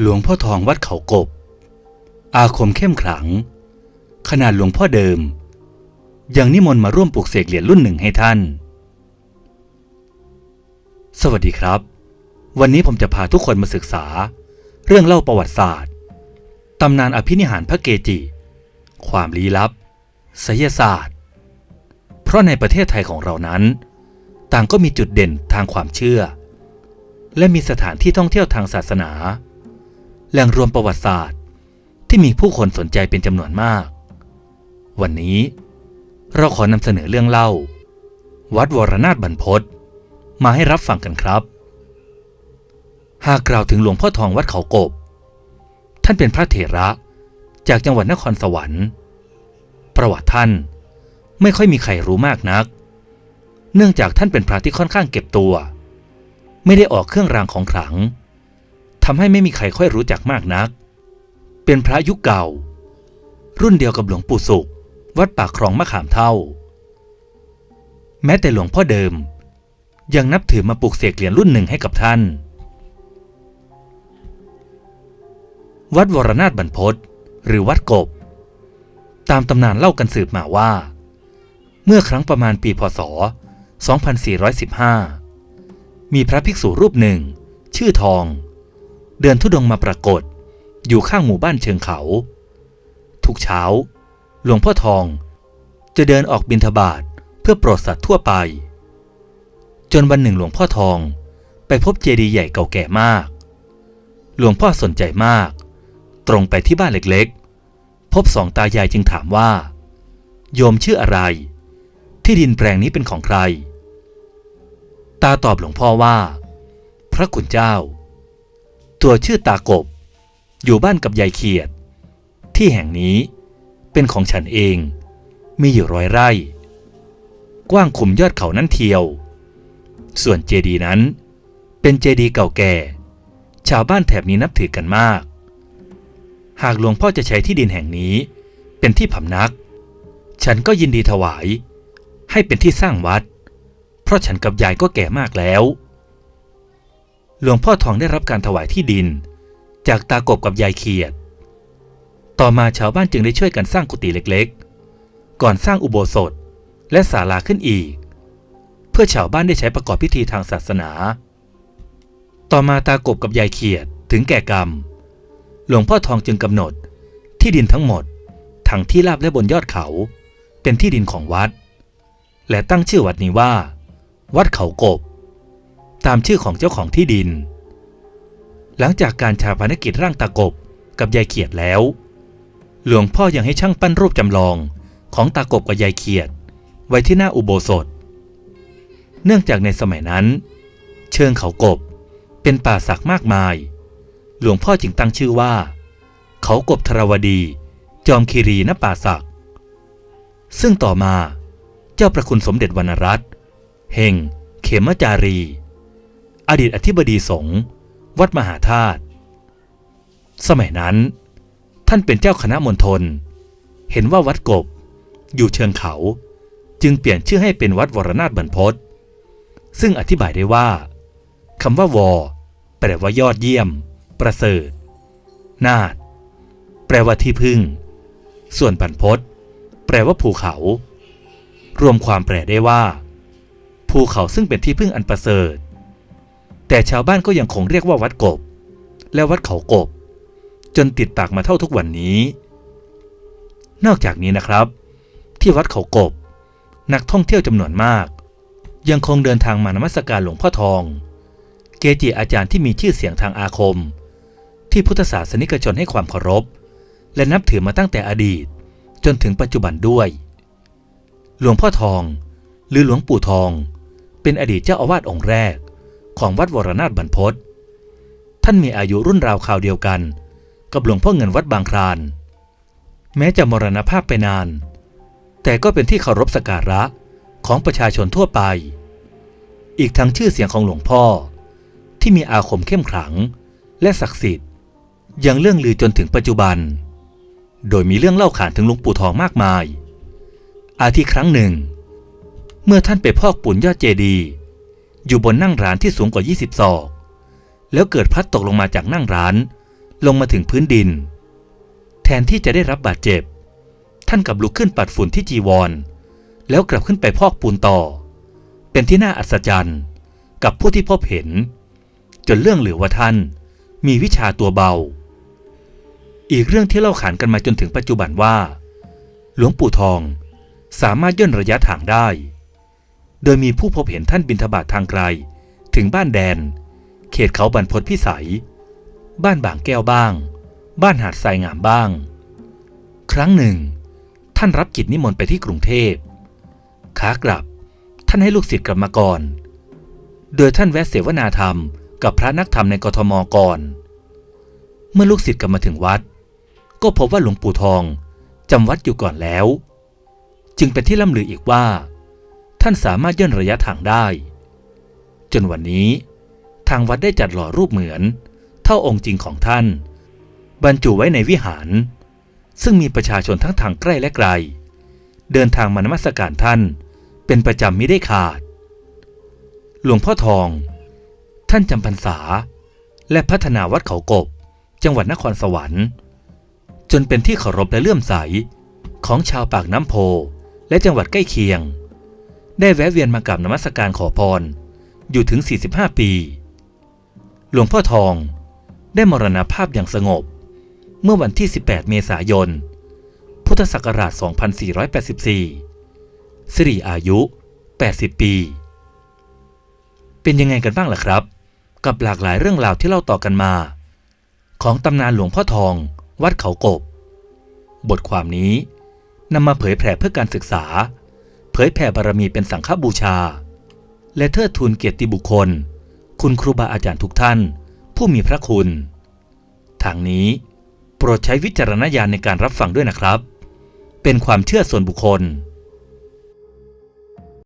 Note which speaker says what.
Speaker 1: หลวงพ่อทองวัดเขากบ อาคมเข้มขลัง ขนาดหลวงพ่อเดิม ยังนิมนต์มาร่วมปลูกเสกเหรียญรุ่นหนึ่งให้ท่าน สวัสดีครับ วันนี้ผมจะพาทุกคนมาศึกษา เรื่องเล่าประวัติศาสตร์ตำนานอภินิหารพระเกจิ ความลี้ลับไสยศาสตร์ เพราะในประเทศไทยของเรานั้น ต่างก็มีจุดเด่นทางความเชื่อ และมีสถานที่ท่องเที่ยวทางศาสนา แหล่งรวมประวัติศาสตร์ ที่มีผู้คนสนใจเป็นจำนวนมาก วันนี้เราขอนำเสนอเรื่องเล่า วัดวรนาถบรรพตมาให้รับฟังกันครับ หากกล่าวถึงหลวงพ่อทองวัดเขากบ ท่านเป็นพระเถระจากจังหวัดนครสวรรค์ ประวัติท่านไม่ค่อยมีใครรู้มากนัก เนื่องจากท่านเป็นพระที่ค่อนข้างเก็บตัว ไม่ได้ออกเครื่องรางของขลัง ทำให้ไม่มีใครค่อยรู้จักมากนัก เป็นพระยุคเก่า รุ่นเดียวกับหลวงปู่สุข วัดปากคลองมะขามเท่า แม้แต่หลวงพ่อเดิม ยังนับถือมาปลูกเสกเหรียญรุ่นหนึ่งให้กับท่าน วัดวรนาถบรรพตหรือวัดกบ ตามตำนานเล่ากันสืบมาว่า เมื่อครั้งประมาณปีพศ 2415 มีพระภิกษุรูปหนึ่ง ชื่อทอง เดินทุดงค์มาปรากฏ อยู่ข้างหมู่บ้านเชิงเขา ทุกเช้า หลวงพ่อทอง จะเดินออกบิณฑบาตเพื่อโปรดสัตว์ทั่วไป จนวันหนึ่งหลวงพ่อทองไปพบเจดีย์ใหญ่เก่าแก่มาก หลวงพ่อสนใจมาก ตรงไปที่บ้านเล็กๆ พบสองตายายจึงถามว่า โยมชื่ออะไร ที่ดินแปลงนี้เป็นของใคร ตาตอบหลวงพ่อว่า พระคุณเจ้า ตัวชื่อตากบ อยู่บ้านกับยายเขียด ที่แห่งนี้เป็นของฉันเอง มีอยู่ร้อยไร่ กว้างขุมยอดเขานั้นเทียว ส่วนเจดีนั้น เป็นเจดีเก่าแก่ ชาวบ้านแถบนี้นับถือกันมาก หากหลวงพ่อจะใช้ที่ดินแห่งนี้ เป็นที่พำนัก ฉันก็ยินดีถวาย ให้เป็นที่สร้างวัด เพราะฉันกับยายก็แก่มากแล้ว หลวงพ่อทองได้รับการถวายที่ดิน จากตากบกับยายเขียด ต่อมาชาวบ้านจึงได้ช่วยกันสร้างกุฏิเล็กๆ ก่อนสร้างอุโบสถและศาลาขึ้นอีก เพื่อชาวบ้านได้ใช้ประกอบพิธีทางศาสนา ต่อมาตากบกับยายเขียดถึงแก่กรรม หลวงพ่อทองจึงกำหนดที่ดินทั้งหมดทั้งที่ราบและบนยอดเขา เป็นที่ดินของวัด และตั้งชื่อวัดนี้ว่า วัดเขากบ ตามชื่อของเจ้าของที่ดิน หลังจากการชาพนกิจร่างตากบกับยายเขียดแล้ว หลวงพ่อยังให้ช่างปั้นรูปจำลองของตากบกับยายเขียด ไว้ที่หน้าอุโบสถ เนื่องจากในสมัยนั้น เชิงเขากบเป็นป่าสักมากมาย หลวงพ่อจึงตั้งชื่อว่า เขากบธรวดี จอมคีรีณป่าสักซึ่งต่อมาเจ้าประคุณสมเด็จวรรณรัตน์เฮงเขมจารี อดีตอธิบดีสงฆ์วัดมหาธาตุสมัยนั้น ท่านเป็นเจ้าคณะมณฑลเห็นว่าวัดกบ อยู่เชิงเขา จึงเปลี่ยนชื่อให้เป็นวัดวรนาถบรรพตซึ่งอธิบายได้ว่าคำว่าวอแปลว่ายอดเยี่ยม ประเสริฐ นาฏแปลว่าที่พึ่ง ส่วนบรรพตแปลว่าภูเขา รวมความแปลได้ว่า ภูเขาซึ่งเป็นที่พึ่งอันประเสริฐ แต่ชาวบ้านก็ยังคงเรียกว่าวัดกบ และวัดเขากบ จนติดปากมาเท่าทุกวันนี้ นอกจากนี้นะครับ ที่วัดเขากบ นักท่องเที่ยวจำนวนมาก ยังคงเดินทางมานมัสการหลวงพ่อทอง เกจิอาจารย์ที่มีชื่อเสียงทางอาคม ที่พุทธศาสนิกชนให้ความเคารพ และนับถือมาตั้งแต่อดีต จนถึงปัจจุบันด้วย หลวงพ่อทอง หรือหลวงปู่ทอง เป็นอดีตเจ้าอาวาสองค์แรก ของวัดวรนาถบรรพตท่านมีอายุรุ่นราวคราวเดียวกัน กับหลวงพ่อเงินวัดบางคลาน แม้จะมรณภาพไปนาน แต่ก็เป็นที่เคารพสักการะของประชาชนทั่วไป อีกทั้งชื่อเสียงของหลวงพ่อ ที่มีอาคมเข้มขลังและศักดิ์สิทธิ์ยังเรื่องลือจนถึงปัจจุบัน โดยมีเรื่องเล่าขานถึงหลวงปู่ทองมากมาย อาทิครั้งหนึ่ง เมื่อท่านไปพอกปุ่นยอดเจดีย์ อยู่บนนั่งร้านที่สูงกว่า 20 ศอก แล้วเกิดพลัดตกลงมาจากนั่งร้าน ลงมาถึงพื้นดิน แทนที่จะได้รับบาดเจ็บ ท่านกลับลุกขึ้นปัดฝุ่นที่จีวร แล้วกลับขึ้นไปพอกปูนต่อ เป็นที่น่าอัศจรรย์ กับผู้ที่พบเห็น จนเรื่องเหลือว่าท่าน มีวิชาตัวเบา อีกเรื่องที่เล่าขานกันมาจนถึงปัจจุบันว่า หลวงปู่ทองสามารถย่นระยะทางได้ โดยมีผู้พบเห็นท่านบินทบาททางไกล ถึงบ้านแดน เขตเขาบรรพตพิสัย บ้านบางแก้วบ้าง บ้านหาดทรายงามบ้าง ครั้งหนึ่ง ท่านรับกิจนิมนต์ไปที่กรุงเทพขากลับ ท่านให้ลูกศิษย์กลับมาก่อน โดยท่านแวะเสวนาธรรมกับพระนักธรรมในกทมก่อน เมื่อลูกศิษย์กลับมาถึงวัด ก็พบว่าหลวงปู่ทองจำวัดอยู่ก่อนแล้ว จึงเป็นที่ล่ำลืออีกว่า ท่านสามารถย่นระยะทางได้ จนวันนี้ ทางวัดได้จัดหล่อรูปเหมือน เท่าองค์จริงของท่าน บรรจุไว้ในวิหาร ซึ่งมีประชาชนทั้งทางใกล้และไกล เดินทางมานมัสการท่าน เป็นประจำไม่ได้ขาด หลวงพ่อทอง ท่านจำพรรษา และพัฒนาวัดเขากบ จังหวัดนครสวรรค์ จนเป็นที่เคารพและเลื่อมใสของชาวปากน้ำโพและจังหวัดใกล้เคียง ได้แวะเวียนมากราบนมัสการขอพร อยู่ถึง 45 ปี หลวงพ่อทองได้มรณภาพอย่างสงบ เมื่อวันที่ 18 เมษายน พุทธศักราช 2484 สิริอายุ 80 ปี เป็นยังไงกันบ้างล่ะครับ กับหลากหลายเรื่องราวที่เล่าต่อกันมา ของตำนานหลวงพ่อทอง วัดเขากบ บทความนี้นำมาเผยแผ่เพื่อการศึกษา เผยแผ่บารมีเป็นสังฆบูชา และเทิดทูนเกียรติบุคคล คุณครูบาอาจารย์ทุกท่าน ผู้มีพระคุณ ทางนี้โปรดใช้วิจารณญาณในการรับฟังด้วยนะครับ เป็นความเชื่อส่วนบุคคล